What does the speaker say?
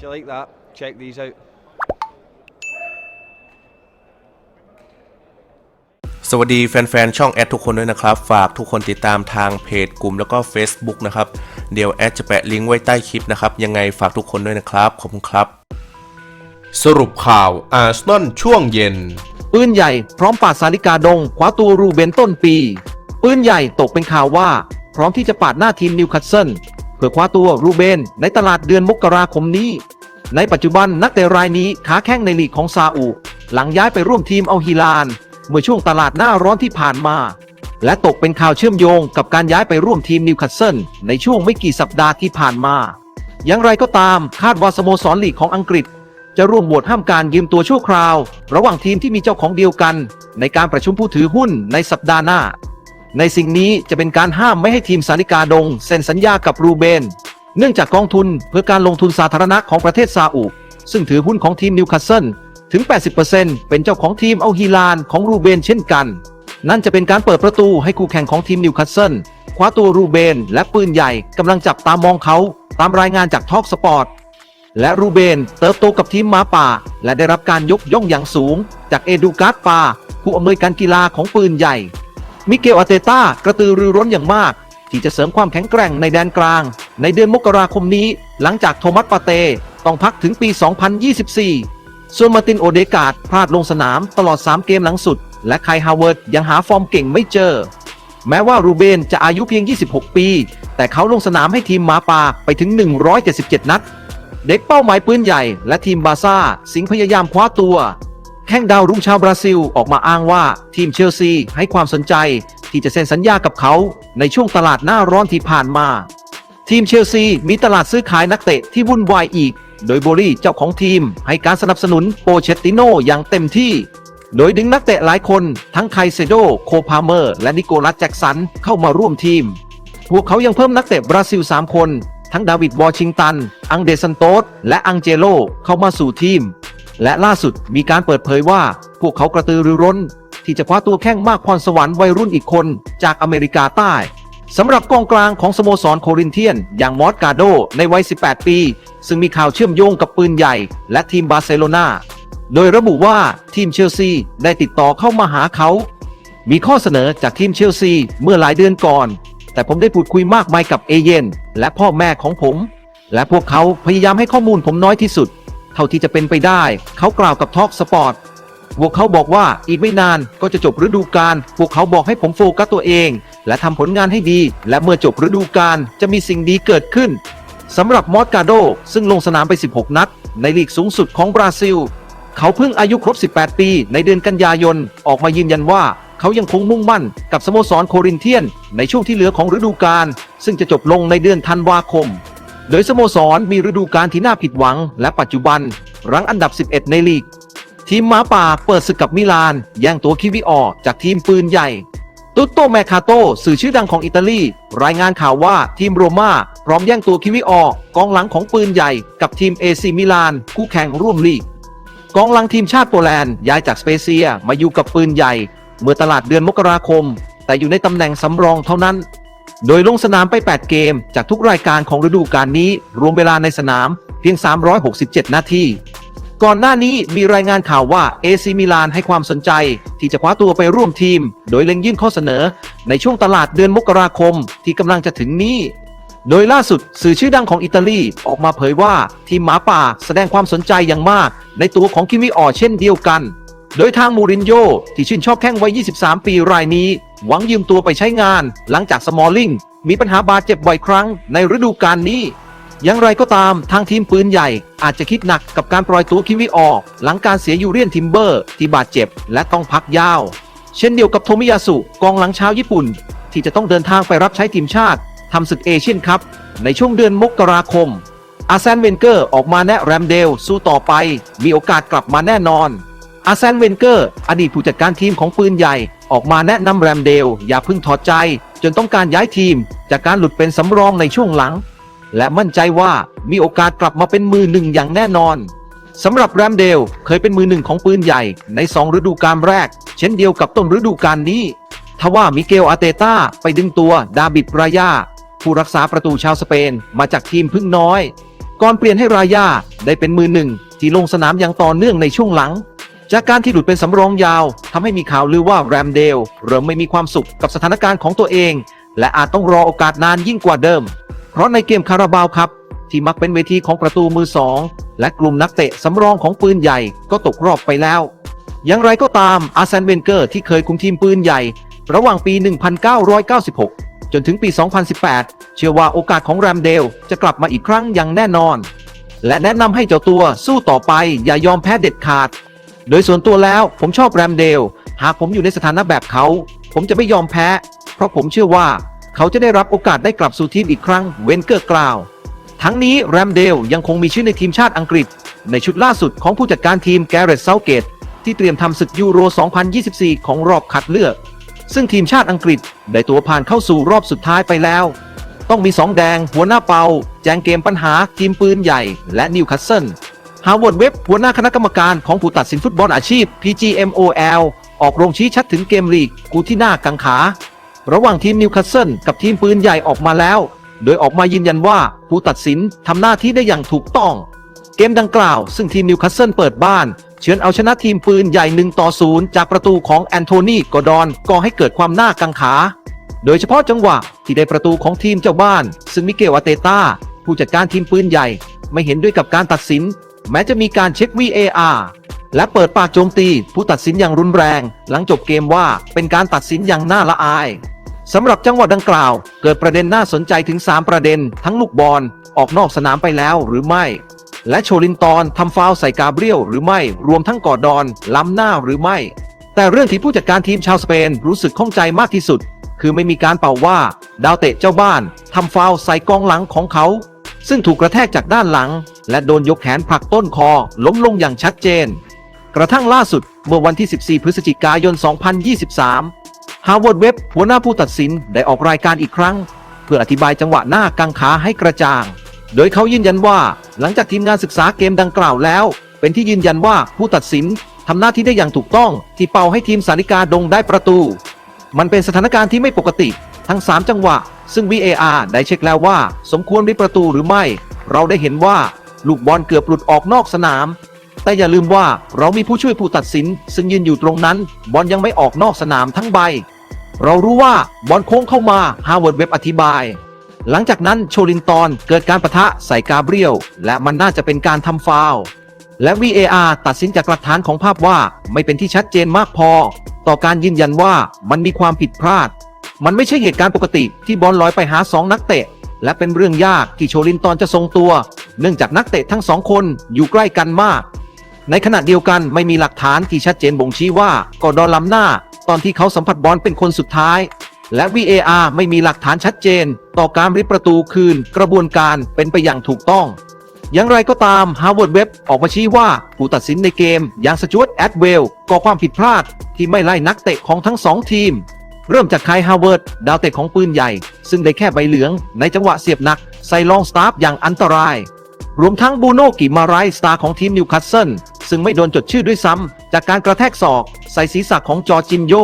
If you like that, check these out. สวัสดีแฟนๆ ช่องแอดทุกคนด้วยนะครับ ฝากทุกคนติดตามทางเพจกลุ่มแล้วก็ Facebook นะครับ เดี๋ยวแอดจะแปะลิงก์ไว้ใต้คลิปนะครับ ยังไงฝากทุกคนด้วยนะครับ ขอบคุณครับ สรุปข่าวอาร์เซนอลช่วงเย็น ปืนใหญ่พร้อมปาดสาลิกาดงคว้าตัวรูเบนต้นปี ปืนใหญ่ตกเป็นข่าวว่า พร้อมที่จะปาดหน้าทีมนิวคาสเซิลเพื่อคว้าตัวรูเบนในตลาดเดือนมกราคมนี้ ในปัจจุบันนักเตะรายนี้ค้าแข้งในลีกของซาอุ หลังย้ายไปร่วมทีมเอาฮิลาน เมื่อช่วงตลาดหน้าร้อนที่ผ่านมา และตกเป็นข่าวเชื่อมโยงกับการย้ายไปร่วมทีมนิวคาสเซิลในช่วงไม่กี่สัปดาห์ที่ผ่านมา อย่างไรก็ตามคาดว่าสโมสรลีกของอังกฤษ จะร่วมโหวตห้ามการยืมตัวชั่วคราว ระหว่างทีมที่มีเจ้าของเดียวกัน ในการประชุมผู้ถือหุ้นในสัปดาห์หน้า ในสิ่งนี้จะเป็นการห้ามไม่ให้ทีมสาริกาดงเซ็นสัญญากับรูเบน เนื่องจากกองทุนเพื่อการลงทุนสาธารณะของประเทศซาอุซึ่งถือหุ้นของทีมนิวคาสเซิลถึง 80%เป็นเจ้าของทีมเอาฮีลานของรูเบนเช่นกัน นั่นจะเป็นการเปิดประตูให้คู่แข่งของทีมนิวคาสเซิลคว้าตัวรูเบน และปืนใหญ่กำลังจับตามองเขาตามรายงานจากทอกสปอร์ตและรูเบนเติบโตกับทีมหมาป่า และได้รับการยกย่องอย่างสูง จากเอดูการ์ดปาผู้อำนวยการกีฬาของปืนใหญ่ มิเกลอาเตต้ากระตือรือร้นอย่างมาก ที่จะเสริมความแข็งแกร่งในแดนกลาง ในเดือนมกราคมนี้ หลังจากโทมัสปาเต้ต้องพักถึงปี 2024 ส่วนมาตินโอเดกาดพลาดลงสนามตลอด 3 เกมหลังสุด และไคฮาวเวิร์ดยังหาฟอร์มเก่งไม่เจอ แม้ว่ารูเบนจะอายุเพียง 26 ปี แต่เขาลงสนามให้ทีมหมาป่าไปถึง 177 นัด เด็กเป้าหมายปืนใหญ่ และทีมบาซ่าสิงพยายามคว้าตัว แข้งดาวรุ่งชาวบราซิลออกมาอ้างว่าทีมเชลซีให้ความสนใจที่จะเซ็นสัญญากับเขาในช่วงตลาดหน้าร้อนที่ผ่านมา ทีมเชลซีมีตลาดซื้อขายนักเตะที่วุ่นวายอีก โดยโบรี่เจ้าของทีมให้การสนับสนุนโปเชตติโนอย่างเต็มที่ โดยดึงนักเตะหลายคนทั้งไคเซโด โคพาเมอร์ และนิโคลัสแจ็กสันเข้ามาร่วมทีม พวกเขายังเพิ่มนักเตะบราซิล 3 คน ทั้งดาวิดวอชิงตัน อังเดซันโตสและอังเจโลเข้ามาสู่ทีม และล่าสุดมีการเปิดเผยว่า พวกเขากระตือรือร้น ที่จะคว้าตัวแข้งมากพรสวรรค์วัยรุ่นอีกคนจากอเมริกาใต้สำหรับกองกลางของสโมสรโครินเทียน อย่างมอสกาโดในวัย 18 ปี ซึ่งมีข่าวเชื่อมโยงกับปืนใหญ่ และทีมบาร์เซโลนาโดยระบุว่าทีมเชลซีได้ติดต่อเข้ามาหาเขา มีข้อเสนอจากทีมเชลซีเมื่อหลายเดือนก่อน แต่ผมได้พูดคุยมากมายกับเอเยนและพ่อแม่ของผม และพวกเขาพยายามให้ข้อมูลผมน้อยที่สุด เท่าที่จะเป็นไปได้ เขากล่าวกับทอกสปอร์ตพวกเขาบอกว่าอีกไม่นานก็จะจบฤดูกาลพวกเขาบอกให้ผมโฟกัสตัวเอง และทำผลงานให้ดี และเมื่อจบฤดูกาลจะมีสิ่งดีเกิดขึ้นสำหรับมอสกาโด ซึ่งลงสนามไป 16 นัด ในลีกสูงสุดของบราซิล เขาเพิ่งอายุครบ 18 ปี ในเดือนกันยายน ออกมายืนยันว่าเขายังคงมุ่งมั่นกับสโมสรโครินเทียน ในช่วงที่เหลือของฤดูกาลซึ่งจะจบลงในเดือนธันวาคม โดยสโมสรมีฤดูกาลที่น่าผิดหวัง และปัจจุบัน รั้งอันดับ 11 ในลีก ทีมหมาป่าเปิดศึกกับมิลาน แย่งตัวคิวิออจากทีมปืนใหญ่ ตุตโตแมคาโตสื่อชื่อดังของอิตาลี รายงานข่าวว่าทีมโรม่าพร้อมแย่งตัวคิวิออกองหลังของปืนใหญ่ กับทีมเอซีมิลาน คู่แข่งร่วมลีก กองหลังทีมชาติโปแลนด์ย้ายจากสเปเซียมาอยู่กับปืนใหญ่ เมื่อตลาดเดือนมกราคม แต่อยู่ในตำแหน่งสำรองเท่านั้น โดยลงสนามไป 8 เกม จากทุกรายการของฤดูกาลนี้ รวมเวลาในสนามเพียง 367 นาที ก่อนหน้านี้มีรายงานข่าวว่าเอซีมิลานให้ความสนใจ ที่จะคว้าตัวไปร่วมทีม โดยเล็งยื่นข้อเสนอ ในช่วงตลาดเดือนมกราคมที่กำลังจะถึงนี้ โดยล่าสุดสื่อชื่อดังของอิตาลีออกมาเผยว่าทีมหมาป่าแสดงความสนใจอย่างมาก ในตัวของคิมิออเช่นเดียวกัน โดยทางมูรินโญ่ที่ชื่นชอบแข้งวัย 23 ปีรายนี้ หวังยืมตัวไปใช้งาน หลังจากสมอลลิงมีปัญหาบาดเจ็บบ่อยครั้งในฤดูกาลนี้ อย่างไรก็ตามทางทีมปืนใหญ่ อาจจะคิดหนักกับการปล่อยตัวคิมิออก หลังการเสียยูเรียนทิมเบอร์ ที่บาดเจ็บและต้องพักยาว เช่นเดียวกับโทมิยาสุกองหลังชาวญี่ปุ่น ที่จะต้องเดินทางไปรับใช้ทีมชาติทำศึกเอเชียนคัพในช่วงเดือนมกราคมอาร์เซนเวนเกอร์ออกมาแนะแรมเดลสู้ต่อไป มีโอกาสกลับมาแน่นอน อาร์เซนเวนเกอร์ อดีตผู้จัดการทีมของปืนใหญ่ ออกมาแนะนำแรมเดล อย่าเพิ่งถอดใจ จนต้องการย้ายทีม จากการหลุดเป็นสำรองในช่วงหลัง และมั่นใจว่ามีโอกาสกลับมาเป็นมือหนึ่งอย่างแน่นอนสำหรับแรมเดลเคยเป็นมือหนึ่งของปืนใหญ่ใน 2 ฤดูกาลแรก เช่นเดียวกับต้นฤดูกาลนี้ทว่ามิเกลอาเตต้าไปดึงตัวดาบิดรายาผู้รักษาประตูชาวสเปนมาจากทีมพึ่งน้อย ก่อนเปลี่ยนให้รายาได้เป็นมือหนึ่งที่ลงสนามอย่างต่อเนื่องในช่วงหลัง จากการที่หลุดเป็นสำรองยาวทำให้มีข่าวลือว่าแรมเดลเริ่มไม่มีความสุขกับสถานการณ์ของตัวเอง และอาจต้องรอโอกาสนานยิ่งกว่าเดิม เพราะในเกมคาราบาวครับ ที่มักเป็นเวทีของประตูมือสองและกลุ่มนักเตะสำรองของปืนใหญ่ก็ตกรอบไปแล้ว อย่างไรก็ตามอาร์เซนเวนเกอร์ที่เคยคุมทีมปืนใหญ่ ระหว่างปี 1996 จนถึงปี 2018 เชื่อว่าโอกาสของแรมเดลจะกลับมาอีกครั้งอย่างแน่นอน และแนะนำให้เจ้าตัวสู้ต่อไปอย่ายอมแพ้เด็ดขาด โดยส่วนตัวแล้วผมชอบแรมเดล หากผมอยู่ในสถานะแบบเขา ผมจะไม่ยอมแพ้ เพราะผมเชื่อว่าเขาจะได้รับโอกาสได้กลับสู่ทีมอีกครั้งเวนเกอร์กล่าว ทั้งนี้แรมเดลยังคงมีชื่อในทีมชาติอังกฤษ ในชุดล่าสุดของผู้จัดการทีมแกเรตเซาเกตที่เตรียมทำศึกยูโร 2024 ของรอบคัดเลือก ซึ่งทีมชาติอังกฤษได้ตัวผ่านเข้าสู่รอบสุดท้ายไปแล้ว ต้องมีสองแดงหัวหน้าเปา แจงเกมปัญหาทีมปืนใหญ่และนิวคาสเซิล ฮาวเวิร์ดเว็บหัวหน้าคณะกรรมการของผู้ตัดสินฟุตบอลอาชีพ PGMOL ออกโรงชี้ชัดถึงเกมลีกกูที่หน่ากังขา ระหว่างทีมนิวคาสเซิลกับทีมปืนใหญ่ออกมาแล้ว โดยออกมายืนยันว่าผู้ตัดสินทำหน้าที่ได้อย่างถูกต้อง เกมดังกล่าวซึ่งทีมนิวคาสเซิลเปิดบ้าน เฉือนเอาชนะทีมปืนใหญ่1ต่อ0จากประตูของแอนโทนีกอร์ดอนก่อให้เกิดความน่ากังขา โดยเฉพาะจังหวะที่ได้ประตูของทีมเจ้าบ้าน ซึ่งมิเกลอาเตต้าผู้จัดการทีมปืนใหญ่ไม่เห็นด้วยกับการตัดสิน แม้จะมีการเช็ค VAR และเปิดปากโจมตี ผู้ตัดสินอย่างรุนแรง หลังจบเกมว่าเป็นการตัดสินอย่างน่าละอายสำหรับจังหวะดังกล่าว เกิดประเด็นน่าสนใจถึง 3 ประเด็น ทั้งลูกบอลออกนอกสนามไปแล้วหรือไม่ และโชลินตอนทำฟาวใส่กาเบรียลหรือไม่ รวมทั้งกอดอนล้ำหน้าหรือไม่ แต่เรื่องที่ผู้จัดการทีมชาวสเปนรู้สึกข้องใจมากที่สุด คือไม่มีการเป่าว่า ดาวเตะเจ้าบ้านทำฟาวใส่กองหลังของเขา ซึ่งถูกกระแทกจากด้านหลัง และโดนยกแขนผลักต้นคอ ล้มลงอย่างชัดเจน กระทั่งล่าสุดเมื่อวันที่ 14 พฤศจิกายน 2023 ฮาวเวิร์ดเว็บหัวหน้าผู้ตัดสินได้ออกรายการอีกครั้ง เพื่ออธิบายจังหวะหน้ากังขาให้กระจ่าง โดยเขายืนยันว่าหลังจากทีมงานศึกษาเกมดังกล่าวแล้ว เป็นที่ยืนยันว่าผู้ตัดสินทำหน้าที่ได้อย่างถูกต้อง ที่เป่าให้ทีมสาริกาดงได้ประตู มันเป็นสถานการณ์ที่ไม่ปกติ ทั้ง 3 จังหวะ ซึ่ง VAR ได้เช็คแล้วว่า สมควรมีประตูหรือไม่ เราได้เห็นว่าลูกบอลเกือบหลุดออกนอกสนาม แต่อย่าลืมว่าเรามีผู้ช่วยผู้ตัดสิน ซึ่งยืนอยู่ตรงนั้น บอลยังไม่ออกนอกสนามทั้งใบ เรารู้ว่าบอลโค้งเข้ามาฮาวเวิร์ดเว็บอธิบาย หลังจากนั้นโชลินตอนเกิดการประทะใส่กาเบรียลและมันน่าจะเป็นการทำฟาวล์และ VAR ตัดสินจากหลักฐานของภาพว่าไม่เป็นที่ชัดเจนมากพอ ต่อการยืนยันว่ามันมีความผิดพลาด มันไม่ใช่เหตุการณ์ปกติที่บอลลอยไปหาสองนักเตะ และเป็นเรื่องยากที่โชลินตอนจะทรงตัว เนื่องจากนักเตะทั้งสองคนอยู่ใกล้กันมาก ในขณะเดียวกันไม่มีหลักฐานที่ชัดเจนบ่งชี้ว่ากอดอนล้ำหน้า ตอนที่เขาสัมผัสบอลเป็นคนสุดท้าย และ VAR ไม่มีหลักฐานชัดเจน ต่อการริบประตูคืน กระบวนการเป็นไปอย่างถูกต้องอย่างไรก็ตามฮาวเวิร์ดเว็บออกมาชี้ว่า ผู้ตัดสินในเกมอย่างสจวตแอดเวลก่อความผิดพลาดที่ไม่ไล่นักเตะของทั้งสองทีม เริ่มจากคายฮาวเวิร์ดดาวเตะของปืนใหญ่ ซึ่งได้แค่ใบเหลืองในจังหวะเสียบหนัก ใส่ลองสตาร์ฟอย่างอันตราย รวมทั้งบูโนกิมาไรสตาร์ของทีมนิวคาสเซิลซึ่งไม่โดนจดชื่อด้วยซ้ำจากการกระแทกศอก ใส่ศีรษะของจอจินโย